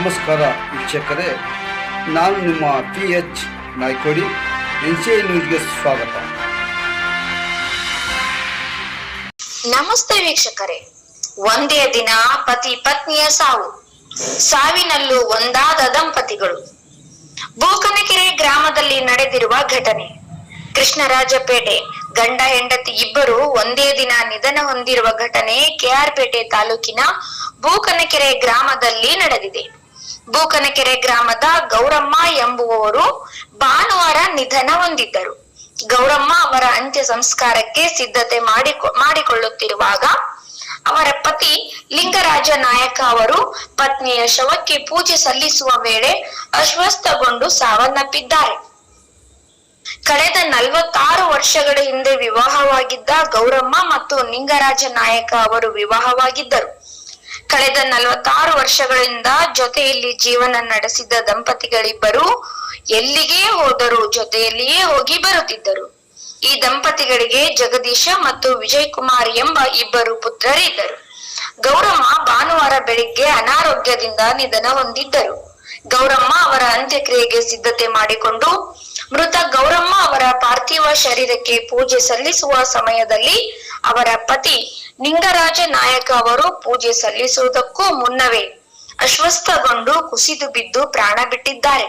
ನಮಸ್ಕಾರ ವೀಕ್ಷಕರೇ, ನಾನು ನಿಮ್ಮ P H Naikodi, N C I ನ್ಯೂಸ್ಗೆ ಸ್ವಾಗತ. ನಮಸ್ತೆ ವೀಕ್ಷಕರೇ, ಒಂದೇ ದಿನ ಪತಿ ಪತ್ನಿಯ ಸಾವು. ಸಾವಿನಲ್ಲೂ ಒಂದಾದ ದಂಪತಿಗಳು. ಬೂಕನಕೆರೆ ಗ್ರಾಮದಲ್ಲಿ ನಡೆದಿರುವ ಘಟನೆ. ಕೃಷ್ಣರಾಜಪೇಟೆ ಗಂಡ ಹೆಂಡತಿ ಇಬ್ಬರು ಒಂದೇ ದಿನ ನಿಧನ ಹೊಂದಿರುವ ಘಟನೆ ಕೆಆರ್ಪೇಟೆ ತಾಲೂಕಿನ ಬೂಕನಕೆರೆ ಗ್ರಾಮದಲ್ಲಿ ನಡೆದಿದೆ. ಬೂಕನಕೆರೆ ಗ್ರಾಮದ ಗೌರಮ್ಮ ಎಂಬುವವರು ಭಾನುವಾರ ನಿಧನ ಹೊಂದಿದ್ದರು. ಗೌರಮ್ಮ ಅವರ ಅಂತ್ಯ ಸಂಸ್ಕಾರಕ್ಕೆ ಸಿದ್ಧತೆ ಮಾಡಿಕೊ, ಮಾಡಿಕೊಳ್ಳುತ್ತಿರುವಾಗ ಅವರ ಪತಿ ಲಿಂಗರಾಜ ನಾಯಕ ಅವರು ಪತ್ನಿಯ ಶವಕ್ಕೆ ಪೂಜೆ ಸಲ್ಲಿಸುವ ವೇಳೆ ಅಸ್ವಸ್ಥಗೊಂಡು ಸಾವನ್ನಪ್ಪಿದ್ದಾರೆ. ಕಳೆದ ನಲವತ್ತಾರು ವರ್ಷಗಳ ಹಿಂದೆ ವಿವಾಹವಾಗಿದ್ದ ಗೌರಮ್ಮ ಮತ್ತು ಲಿಂಗರಾಜ ನಾಯಕ ಅವರು ವಿವಾಹವಾಗಿದ್ದರು. ಕಳೆದ ನಲವತ್ತಾರು ವರ್ಷಗಳಿಂದ ಜೊತೆಯಲ್ಲಿ ಜೀವನ ನಡೆಸಿದ ದಂಪತಿಗಳಿಬ್ಬರು ಎಲ್ಲಿಗೆ ಹೋದರೂ ಜೊತೆಯಲ್ಲಿಯೇ ಹೋಗಿ ಬರುತ್ತಿದ್ದರು. ಈ ದಂಪತಿಗಳಿಗೆ ಜಗದೀಶ ಮತ್ತು ವಿಜಯ್ ಕುಮಾರ್ ಎಂಬ ಇಬ್ಬರು ಪುತ್ರರಿದ್ದರು. ಗೌರಮ್ಮ ಭಾನುವಾರ ಬೆಳಿಗ್ಗೆ ಅನಾರೋಗ್ಯದಿಂದ ನಿಧನ ಹೊಂದಿದ್ದರು. ಗೌರಮ್ಮ ಅವರ ಅಂತ್ಯಕ್ರಿಯೆಗೆ ಸಿದ್ಧತೆ ಮಾಡಿಕೊಂಡು ಮೃತ ಗೌರಮ್ಮ ಅವರ ಪಾರ್ಥಿವ ಶರೀರಕ್ಕೆ ಪೂಜೆ ಸಲ್ಲಿಸುವ ಸಮಯದಲ್ಲಿ ಅವರ ಪತಿ ನಿಂಗರಾಜ ನಾಯಕ ಅವರು ಪೂಜೆ ಸಲ್ಲಿಸುವುದಕ್ಕೂ ಮುನ್ನವೇ ಅಸ್ವಸ್ಥಗೊಂಡು ಕುಸಿದು ಬಿದ್ದು ಪ್ರಾಣ ಬಿಟ್ಟಿದ್ದಾರೆ.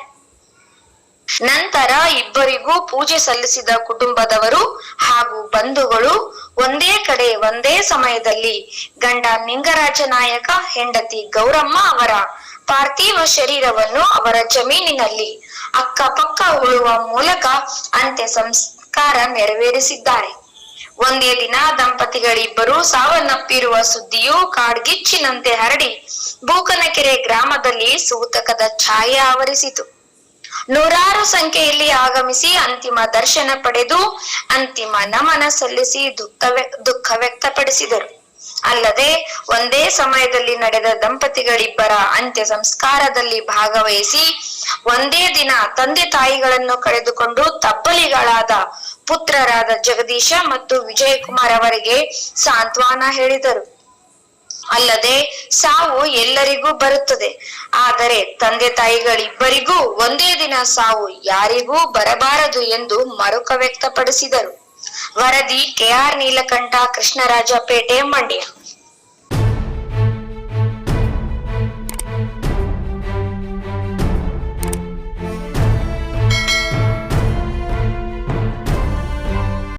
ನಂತರ ಇಬ್ಬರಿಗೂ ಪೂಜೆ ಸಲ್ಲಿಸಿದ ಕುಟುಂಬದವರು ಹಾಗೂ ಬಂಧುಗಳು ಒಂದೇ ಕಡೆ ಒಂದೇ ಸಮಯದಲ್ಲಿ ಗಂಡ ನಿಂಗರಾಜ ನಾಯಕ, ಹೆಂಡತಿ ಗೌರಮ್ಮ ಅವರ ಪಾರ್ಥಿವ ಶರೀರವನ್ನು ಅವರ ಜಮೀನಿನಲ್ಲಿ ಅಕ್ಕಪಕ್ಕ ಉಳುವ ಮೂಲಕ ಅಂತ್ಯ ಸಂಸ್ಕಾರ ನೆರವೇರಿಸಿದ್ದಾರೆ. ಒಂದೇ ದಿನ ದಂಪತಿಗಳಿಬ್ಬರು ಸಾವನ್ನಪ್ಪಿರುವ ಸುದ್ದಿಯು ಕಾಡ್ಗಿಚ್ಚಿನಂತೆ ಹರಡಿ. ಬೂಕನಕೆರೆ ಗ್ರಾಮದಲ್ಲಿ ಸೂತಕದ ಛಾಯೆ ಆವರಿಸಿತು. ನೂರಾರು ಸಂಖ್ಯೆಯಲ್ಲಿ ಆಗಮಿಸಿ ಅಂತಿಮ ದರ್ಶನ ಪಡೆದು ಅಂತಿಮ ನಮನ ಸಲ್ಲಿಸಿ ದುಃಖ ದುಃಖ ವ್ಯಕ್ತಪಡಿಸಿದರು. ಅಲ್ಲದೆ ಒಂದೇ ಸಮಯದಲ್ಲಿ ನಡೆದ ದಂಪತಿಗಳಿಬ್ಬರ ಅಂತ್ಯ ಸಂಸ್ಕಾರದಲ್ಲಿ ಭಾಗವಹಿಸಿ ಒಂದೇ ದಿನ ತಂದೆ ತಾಯಿಗಳನ್ನು ಕಳೆದುಕೊಂಡು ತಬ್ಬಲಿಗಳಾದ ಪುತ್ರರಾದ ಜಗದೀಶ ಮತ್ತು ವಿಜಯಕುಮಾರ್ ಅವರಿಗೆ ಸಾಂತ್ವನ ಹೇಳಿದರು. ಅಲ್ಲದೆ ಸಾವು ಎಲ್ಲರಿಗೂ ಬರುತ್ತದೆ. ಆದರೆ ತಂದೆ ತಾಯಿಗಳಿಬ್ಬರಿಗೂ ಒಂದೇ ದಿನ ಸಾವು ಯಾರಿಗೂ ಬರಬಾರದು ಎಂದು ಮರುಕ ವ್ಯಕ್ತಪಡಿಸಿದರು. ವರದಿ ಕೆಆರ್ ನೀಲಕಂಠ ಕೃಷ್ಣರಾಜಪೇಟೆ ಮಂಡ್ಯ.